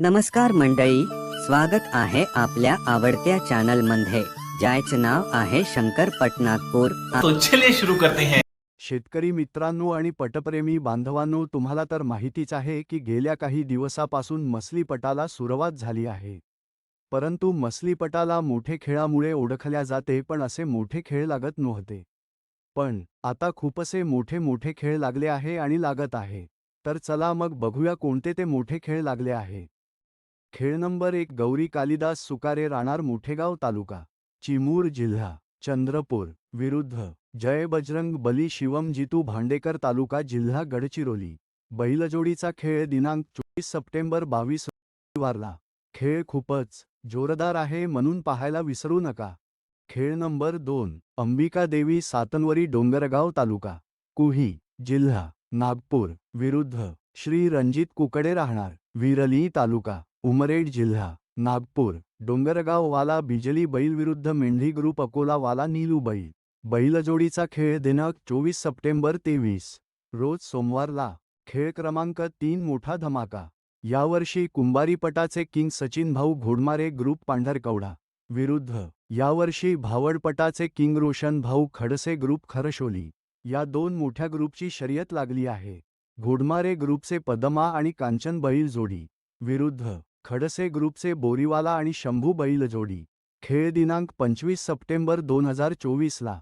नमस्कार मंडळी स्वागत आहे आपल्या आवडत्या चॅनलमध्ये ज्याचे नाव आहे शंकर पटनागपूर. तो चलिए शुरू करते हैं. शेतकरी मित्रांनो आणि पटप्रेमी बांधवांनो तुम्हाला तर माहितीच आहे की गेल्या काही दिवसापासून मसलीपटाला सुरुवात झाली आहे. परंतु मसलीपटाला मोठे खेळामुळे ओळखल्या जाते पण असे मोठे खेळ लागत नव्हते. पण आता खूपसे मोठे मोठे खेळ लागले आहे आणि लागत आहे. तर चला मग बघूया कोणते ते मोठे खेळ लागले आहे. खेळ नंबर एक गौरी कालिदास सुकारे राहणार मोठेगाव तालुका चिमूर जिल्हा चंद्रपूर विरुद्ध जय बजरंग बली शिवम जितू भांडेकर तालुका जिल्हा गडचिरोली बैलजोडीचा खेळ दिनांक चोवीस सप्टेंबर बावीस वारला. खेळ खूपच जोरदार आहे म्हणून पाहायला विसरू नका. खेळ नंबर दोन अंबिका देवी सातनवरी डोंगरगाव तालुका कुही जिल्हा नागपूर विरुद्ध श्री रणजित कुकडे राहणार विरली तालुका. उमरेड जिल्हा नागपूर डोंगरगाव वाला बिजली बैल विरुद्ध मेंढी ग्रुप अकोला वाला नीलू बैल बैलजोडीचा खेळ दिनांक चोवीस सप्टेंबर तेवीस रोज सोमवारला खेळ क्रमांक तीन मोठा धमाका यावर्षी कुंभारीपटाचे किंग सचिन भाऊ घोडमारे ग्रुप पांढरकवडा विरुद्ध यावर्षी भावडपटाचे किंग रोशन भाऊ खडसे ग्रुप खरशोली या दोन मोठ्या ग्रुपची शर्यत लागली आहे घोडमारे ग्रुपचे पदमा आणि कांचन बैल जोडी विरुद्ध खडसे ग्रुपचे बोरीवाला आणि शंभू बैल जोडी खेळ दिनांक पंचवीस सप्टेंबर दोन हजार चोवीसला.